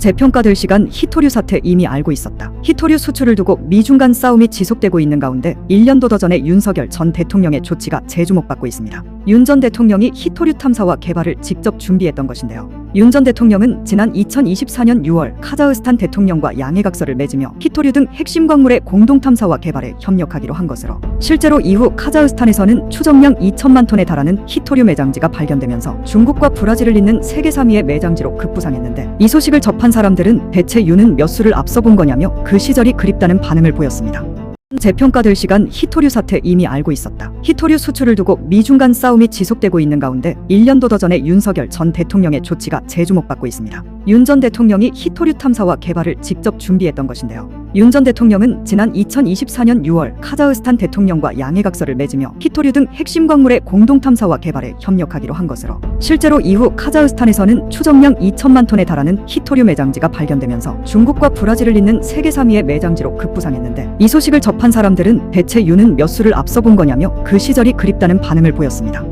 재평가될 시간 히토류 사태 이미 알고 있었다. 히토류 수출을 두고 미중 간 싸움이 지속되고 있는 가운데 1년도 더 전에 윤석열 전 대통령의 조치가 재주목받고 있습니다. 윤 전 대통령이 히토류 탐사와 개발을 직접 준비했던 것인데요. 윤 전 대통령은 지난 2024년 6월 카자흐스탄 대통령과 양해각서를 맺으며 히토류 등 핵심 광물의 공동 탐사와 개발에 협력하기로 한 것으로 실제로 이후 카자흐스탄에서는 추정량 2천만 톤에 달하는 히토류 매장지가 발견되면서 중국과 브라질을 잇는 세계 3위의 매장지로 급부상했는데 이 소식을 접한 사람들은 대체 윤은 몇 수를 앞서 본 거냐며 그 시절이 그립다는 반응을 보였습니다. 재평가될 시간 히토류 사태 이미 알고 있었다. 히토류 수출을 두고 미중 간 싸움이 지속되고 있는 가운데 1년도 더 전에 윤석열 전 대통령의 조치가 재주목받고 있습니다. 윤 전 대통령이 히토류 탐사와 개발을 직접 준비했던 것인데요. 윤 전 대통령은 지난 2024년 6월 카자흐스탄 대통령과 양해각서를 맺으며 히토류 등 핵심 광물의 공동 탐사와 개발에 협력하기로 한 것으로 실제로 이후 카자흐스탄에서는 추정량 2천만 톤에 달하는 히토류 매장지가 발견되면서 중국과 브라질을 잇는 세계 3위의 매장지로 급부상했는데 이 소식을 접한 사람들은 대체 윤은 몇 수를 앞서 본 거냐며 그 시절이 그립다는 반응을 보였습니다.